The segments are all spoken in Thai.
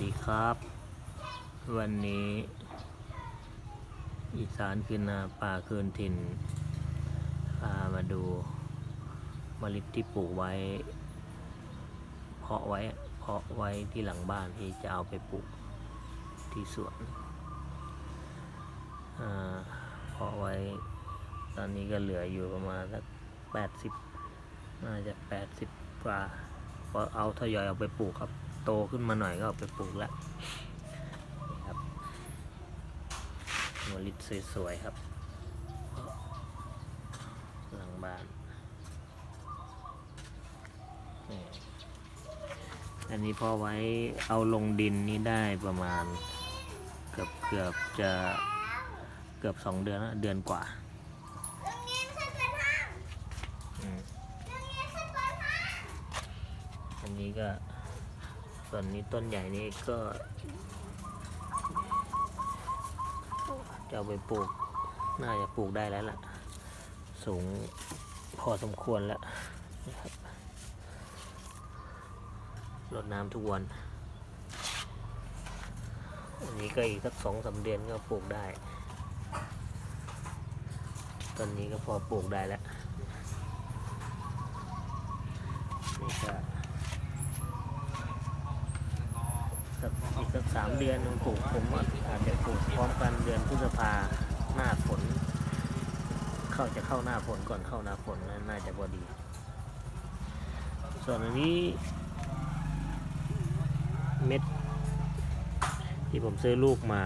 ดีครับ วันนี้ อีสานคืนนาป่าคืนถิ่นพามาดูมะลิที่ปลูกไว้ เพาะไว้เพาะไว้ที่หลังบ้านที่จะเอาไปปลูกที่สวนเพาะไว้ ตอนนี้ก็เหลืออยู่ประมาณสักแปดสิบน่าจะแปดสิบกว่าพอเอาทยอยเอาไปปลูกครับ โตขึ้นมาหน่อยก็เอาไปปลูกแล้วครับมะลิสวยๆครับ หลังบ้าน อันนี้พอไว้เอาลงดินนี้ได้ประมาณ เกือบเกือบจะเกือบสองเดือนแล้วเดือนกว่าอันนี้ก็ ส่วนนี้ต้นใหญ่นี้ก็จะเอาไปปลูก น่าจะปลูกได้แล้วล่ะ สูงพอสมควรแล้วนะครับรดน้ำทุกวัน อันนี้ก็อีกสักสองสามเดือนก็ปลูกได้ต้นนี้ก็พอปลูกได้แล้ว นี่ก็สักอีกสักสาม เดือนผมปลูกผมว่าอาจจะปลูกพร้อมกันเดือนพฤษภาหน้าฝน เข้าจะเข้าหน้าฝนก่อนเข้าหน้าฝนนะน่าจะพอดี ส่วนอันนี้ เม็ด ที่ผมซื้อลูกมา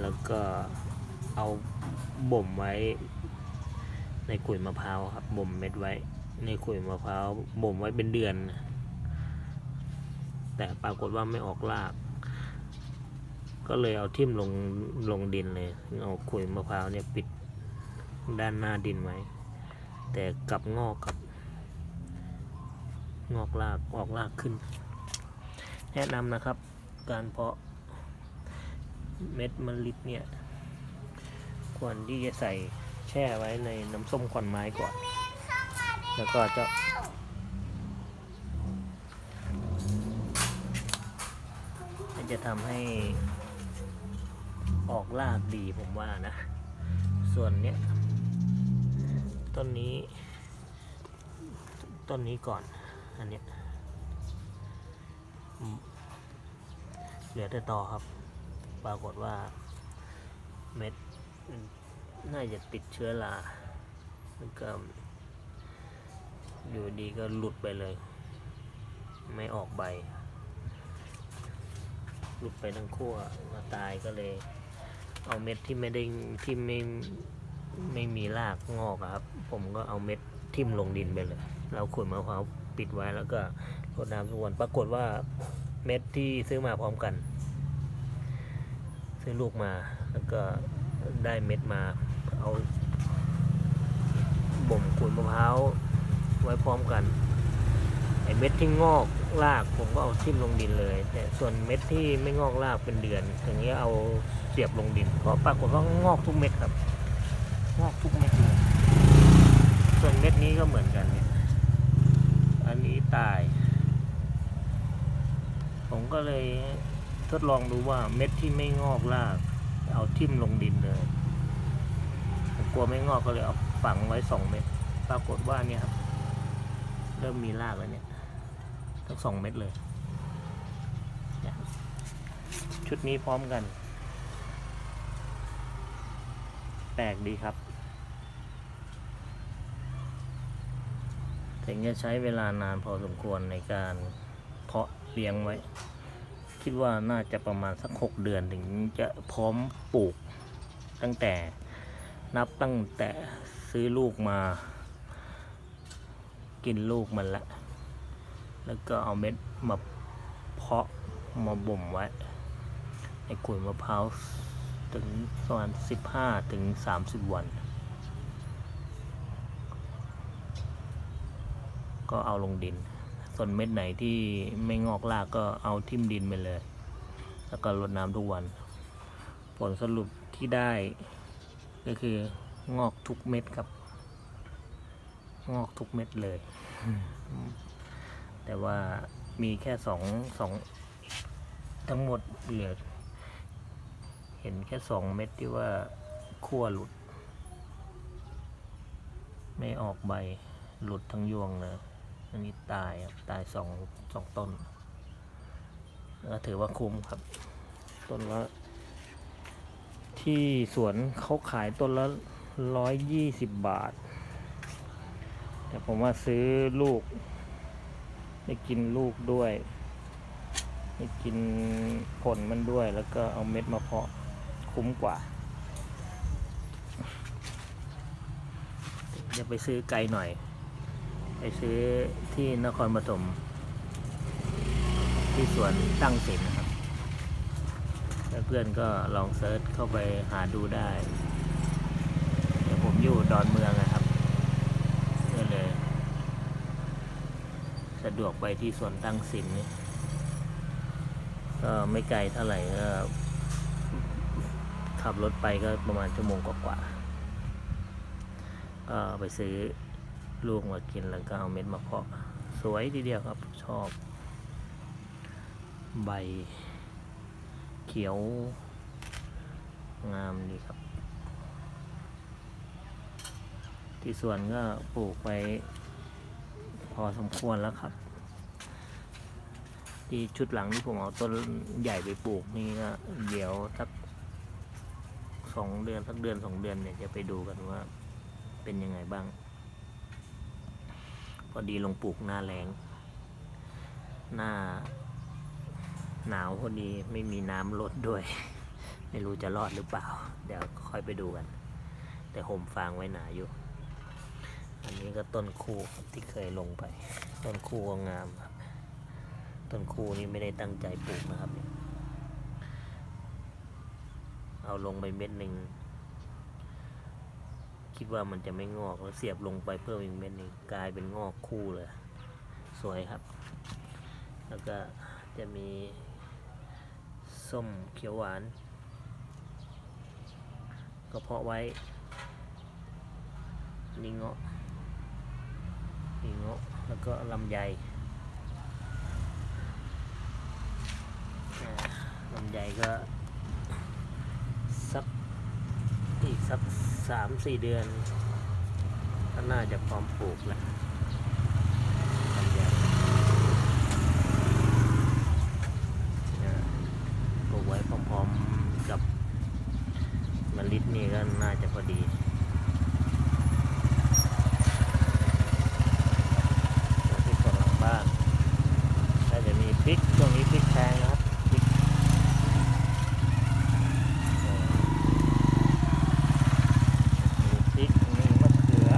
แล้วก็เอาบ่มไว้ ในขุยมะพร้าวครับบ่มเม็ดไว้ ในขุยมะพร้าวบ่มไว้เป็นเดือนแต่ปรากฏว่าไม่ออกราก ก็เลยเอาทิ่มลงลงดินเลย เอาขุยมะพร้าวเนี่ยปิดด้านหน้าดินไว้ แต่กลับงอกกับงอกรากออกรากขึ้น แนะนำนะครับ การเพาะเม็ดมะลิเนี่ย ควรที่จะใส่แช่ไว้ในน้ำส้มควันไม้ก่อน แล้วก็จะจะทำให้ ออกรากดีผมว่านะ ส่วนเนี้ยต้นนี้ ต้นนี้ก่อน อันเนี้ยเหลือแต่ต่อครับ ปรากฏว่า เม็ด น่าจะติดเชื้อราแล้วก็ อยู่ดีก็หลุดไปเลย ไม่ออกใบ หลุดไปทั้งขั้วมาตายก็เลย เอาเม็ดที่ไม่ได้ที่ไม่ไม่มีรากงอกครับ ผมก็เอาเม็ดทิ่มลงดินไปเลยแล้วขุดมะพร้าวปิดไว้แล้วก็รดน้ำทุกวันปรากฏว่าเม็ดที่ซื้อมาพร้อมกัน ซื้อลูกมาแล้วก็ได้เม็ดมาเอาบ่มขุดมะพร้าวไว้พร้อมกัน ไอเม็ดที่งอกรากผมก็เอาทิ่มลงดินเลย แต่ส่วนเม็ดที่ไม่งอกรากเป็นเดือนอย่างเงี้ยเอาเสียบลงดินก็ปรากฏว่างอกทุกเม็ดครับ งอกทุกเม็ดเลยส่วนเม็ดนี้ก็เหมือนกันเนี่ย อันนี้ตาย ผมก็เลยทดลองดูว่าเม็ดที่ไม่งอกราก เอาทิ่มลงดินเลยผมกลัวไม่งอกก็เลยเอาฝังไว้สองเม็ดปรากฏว่าเนี่ยครับ เริ่มมีรากแล้วเนี่ย ทั้งสองเม็ดเลย ชุดนี้พร้อมกัน แปลกดีครับ ถึงจะใช้เวลานานพอสมควรในการเพาะเลี้ยงไว้ คิดว่าน่าจะประมาณสักหกเดือนถึงจะพร้อมปลูกตั้งแต่นับตั้งแต่ซื้อลูกมา กินลูกมันละ แล้วก็เอาเม็ดมาเพาะมาบ่มไว้ ในขุยมะพร้าวถึงประมาณสิบห้าถึงสามสิบวัน ก็เอาลงดิน ส่วนเม็ดไหนที่ไม่งอกรากก็เอาทิ่มดินไปเลย แล้วก็รดน้ำทุกวัน ผลสรุปที่ได้ก็คืองอกทุกเม็ดครับ งอกทุกเม็ดเลย แต่ว่ามีแค่สองสองทั้งหมดเหลือ เห็นแค่สองเม็ดที่ว่าขั้วหลุด ไม่ออกใบหลุดทั้งยวงเลยอันนี้ตายครับตายสองสองต้นก็ถือว่าคุ้มครับ ต้นละที่สวนเขาขายต้นละร้อยยี่สิบบาท แต่ผมว่าซื้อลูก ได้กินลูกด้วยได้กินผลมันด้วย แล้วก็เอาเม็ดมาเพาะคุ้มกว่าจะไปซื้อไกลหน่อย ไปซื้อที่นครปฐมที่สวนตั้งสินนะครับแล้วเพื่อนก็ลองเซิร์ชเข้าไปหาดูได้ เดี๋ยวผมอยู่ดอนเมืองนะครับก็เลย สะดวกไปที่สวนตั้งสินนี่ก็ไม่ไกลเท่าไหร่ก็ขับรถไปก็ประมาณชั่วโมงกว่าๆก็ไปซื้อลูกมากินแล้วก็เอาเม็ดมาเพาะ สวยทีเดียวครับชอบ ใบ เขียว งามดีครับ ที่สวนก็ปลูกไป พอสมควรแล้วครับ ที่ชุดหลังที่ผมเอาต้นใหญ่ไปปลูกนี่ก็เดี๋ยวสักสองเดือนสักเดือนสองเดือนเนี่ยจะไปดูกันว่าเป็นยังไงบ้าง พอดีลงปลูกหน้าแรงหน้า หนาวพอดีไม่มีน้ำลดด้วย ไม่รู้จะรอดหรือเปล่า เดี๋ยวค่อยไปดูกัน แต่ห่มฟางไว้หนาอยู่ อันนี้ก็ต้นคู่ครับที่เคยลงไป ต้นคู่ก็งามครับ ต้นคู่นี้ไม่ได้ตั้งใจปลูกนะครับ เอาลงไปเม็ดหนึ่ง คิดว่ามันจะไม่งอกแล้วเสียบลงไปเพิ่มอีกเม็ดหนึ่งกลายเป็นงอกคู่เลย สวยครับ แล้วก็จะมีส้มเขียวหวานก็เพาะไว้นี่เงาะ นี่เงะแล้วก็ลำไยอ่ลำไยก็สักอีกสักสามสี่เดือน ก็น่าจะพร้อมปลูกแล้วลำไย อ่าปลูกไว้พร้อมๆกับมะลินี่ก็น่าจะพอดีส่วนที่ส่วนหลังบ้านก็จะมีพริกช่วงนี้พริกแพงนะครับพริกเอ่อมีพริกมีมะเขือ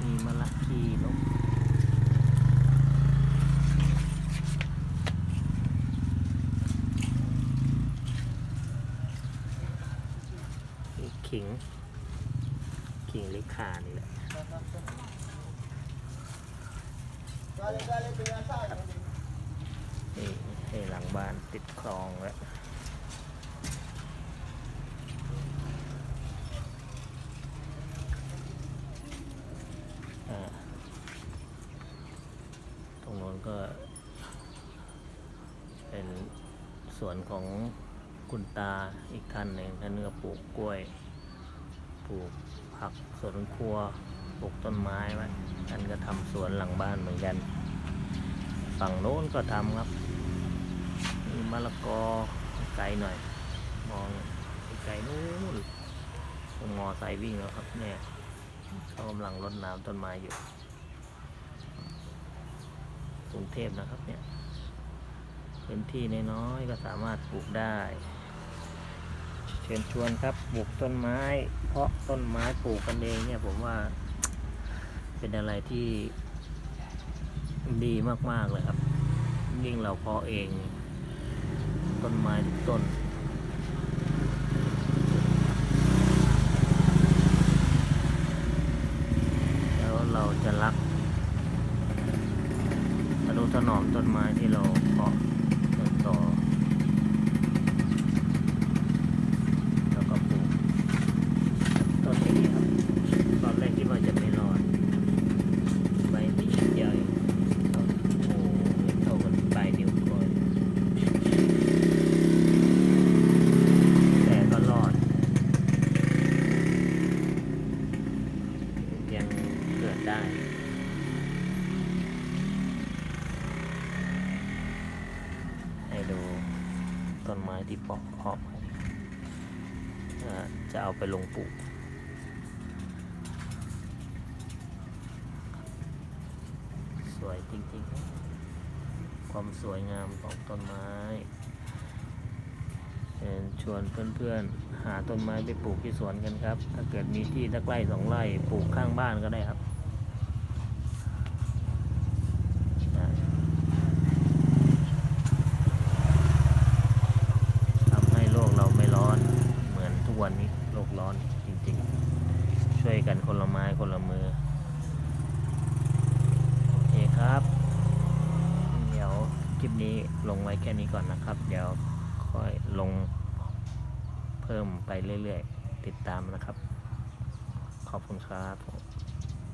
มีมะละกีนก นี่ขิง ขิงหรือข่านี่แหละนี่นี่หลังบ้านติดคลองแล้วตรงโน้นก็ เป็นสวนของ คุณตาอีกท่านหนึ่งท่านก็ปลูกกล้วย ปลูกผักสวนครัว ปลูกต้นไม้ไว้ท่านก็ทำสวนหลังบ้านเหมือนกัน ฝั่งโน้นก็ทำครับ มีมะละกอไกลหน่อย มองไกลนู้นผมมอไซค์วิ่งแล้วครับเนี่ยเขากำลังรดน้ำต้นไม้อยู่กรุงเทพนะครับเนี่ย พื้นที่น้อยๆก็สามารถปลูกได้ เชิญชวนครับปลูกต้นไม้ เพราะต้นไม้ปลูกกันเองเนี่ยผมว่า เป็นอะไรที่ดีมากๆเลยครับยิ่งเราเพาะเอง ต้นไม้ทุกต้น แล้วเราจะรักอนุถนอมต้นไม้ที่เราเพาะต้นต่อ แล้วก็ปลูกต้นนี้ครับ ตอนแรกคิดว่าจะไม่รอด ใบนี้เดียวเองครับโอ้โห ยังเกิด ได้ให้ดูต้นไม้ที่ปอกออกไปอ่าจะเอาไปลงปลูกสวยจริงๆ ความสวยงามของต้นไม้เชิญชวนเพื่อนๆ หาต้นไม้ไปปลูกที่สวนกันครับ ถ้าเกิดมีที่สักไร่สองไร่ปลูกข้างบ้านก็ได้ครับอ่าทำให้โลกเราไม่ร้อนเหมือนทุก วันนี้โลกร้อนจริงๆ ช่วยกันคนละไม้คนละมือ โอเคครับ เดี๋ยวคลิปนี้ลงไว้แค่นี้ก่อนนะครับ เดี๋ยวค่อยลงเพิ่มไปเรื่อยๆ ติดตามนะครับ ขอบคุณครับ